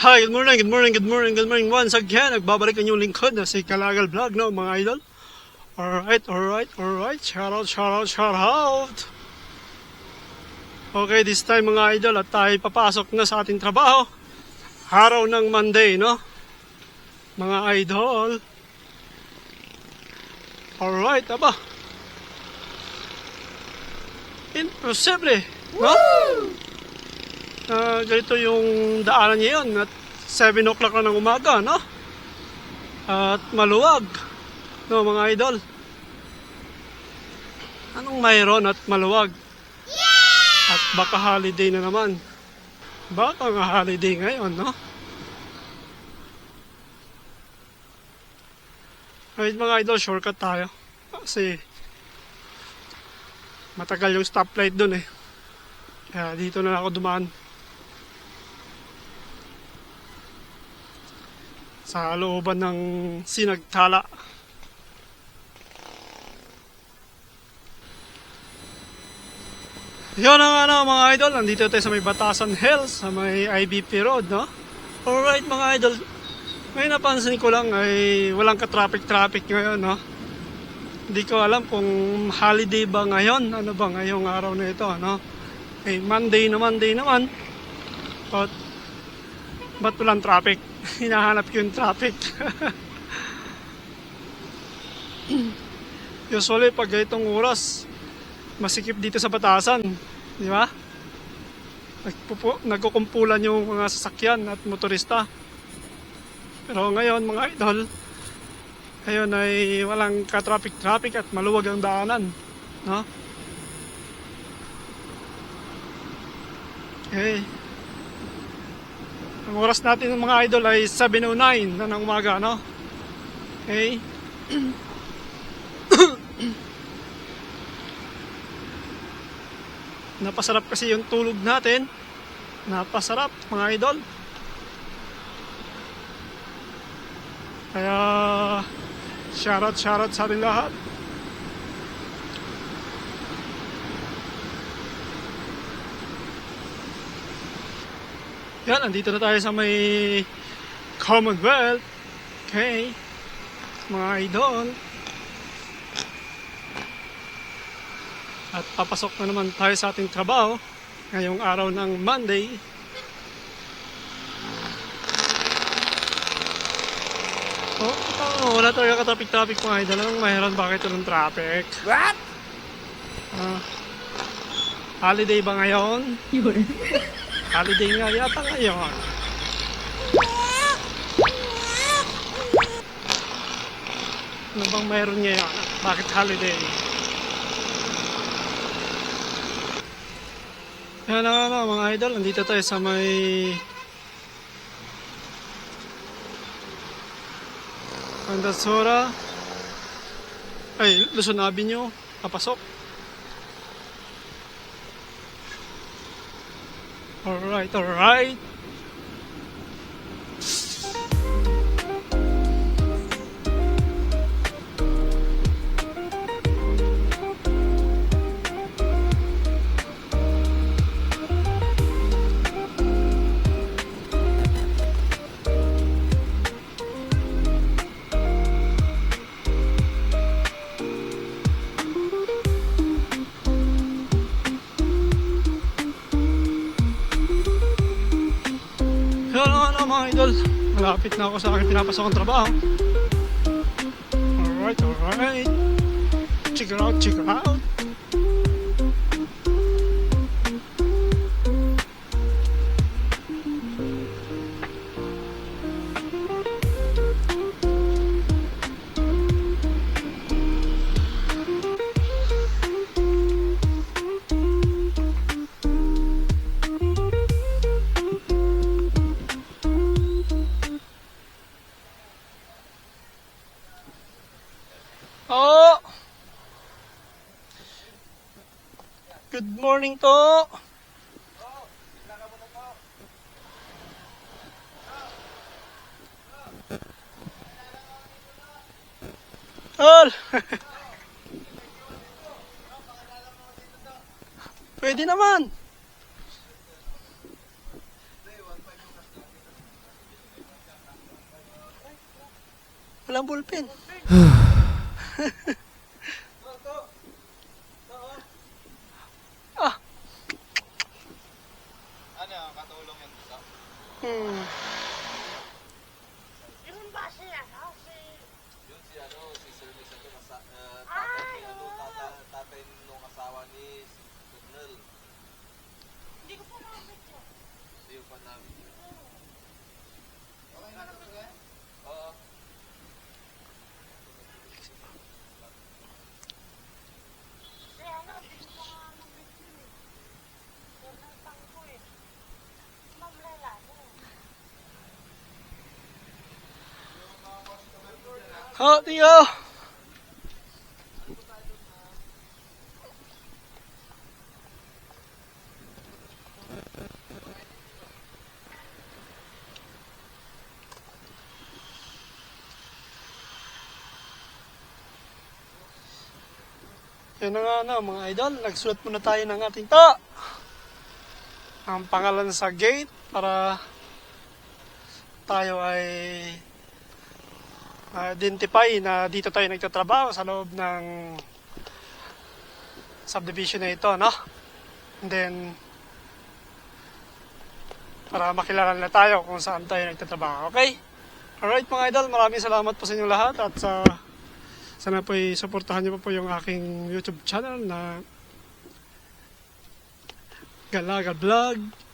Hi, good morning, good morning, good morning, good morning. Once again, nagbabalik ang inyong lingkod na si Kalagal Vlog, no, mga idol. Alright, alright, alright. Shout out, shout out, shout out. Okay, this time mga idol, at tayo papasok na sa ating trabaho. Araw ng Monday, no? Mga idol. Alright, aba. Imposible, no? Ah, ganito yung daanan niya yun at 7 o'clock na ng umaga, no? At maluwag, no mga idol? Anong mayroon at maluwag? At baka holiday na naman. Baka nga holiday ngayon, no? Ayun mga idol, shortcut tayo. Kasi matagal yung stoplight dun eh. Kaya dito na ako dumaan. Sa looban ng sinagtala. Yun ang ano mga idol, nandito tayo sa may Batasan Hills, sa may IBP Road, no? Alright mga idol, may napansin ko lang ay walang ka-traffic-traffic ngayon, no? Hindi ko alam kung holiday ba ngayon, ano ba ngayong araw na ito, no? Eh, Monday na Monday naman, but ba't walang traffic? Hinahanap ko yung traffic. Usually, pag itong oras, masikip dito sa batasan. Di ba? Nagpupo, nagkukumpulan yung mga sasakyan at motorista. Pero ngayon, mga idol, ngayon ay walang ka-traffic-traffic at maluwag ang daanan. No? Okay. Ang oras natin ng mga idol ay 7.09 na ng umaga, no? Okay. Napasarap kasi yung tulog natin. Napasarap, mga idol. Kaya, shoutout, shoutout sa ating lahat. Yan, andito na tayo sa may Commonwealth. Okay. Mga idol. At papasok na naman tayo sa ating trabaho ngayong araw ng Monday. Oh, oh wala talaga ka-traffic-traffic mga idol. Anong mayroon? Bakit walang traffic? What? Ah, holiday ba ngayon? Yun. Holiday nga yata ngayon. Ano bang mayroon ngayon? Bakit holiday? Yan na nga mga idol, nandito tayo sa may Pandasora ay Luzon Avenue papasok Alright, alright. Malapit na ako sa aking pinapasok ang trabaho. Alright, alright. Check it out, check it out. Good morning to! Tol! Pwede naman! Walang bullpen. Hmm. Yun ba si ano? Si... Yun si ano, si Sir ito, nasa, uh, tatay ni ano, tata, tatay nung asawa ni Colonel. Hindi ko pa nakapit yun. Hindi yung pan namin. Okay na ito yan? Oo. Si ano, hindi ko pa nga nakapit yun eh. Yan ang tangko eh. Ma'am Lela, ano? Oh, tiyo. Yun na nga na mga idol, nagsulat muna tayo ng ating ta. Ang pangalan sa gate para tayo ay identify na dito tayo nagtatrabaho sa loob ng subdivision na ito, no? And then, para makilala na tayo kung saan tayo nagtatrabaho, okay? Alright mga idol, maraming salamat po sa inyong lahat at sa sana po i-supportahan niyo po, po yung aking YouTube channel na Galaga Vlog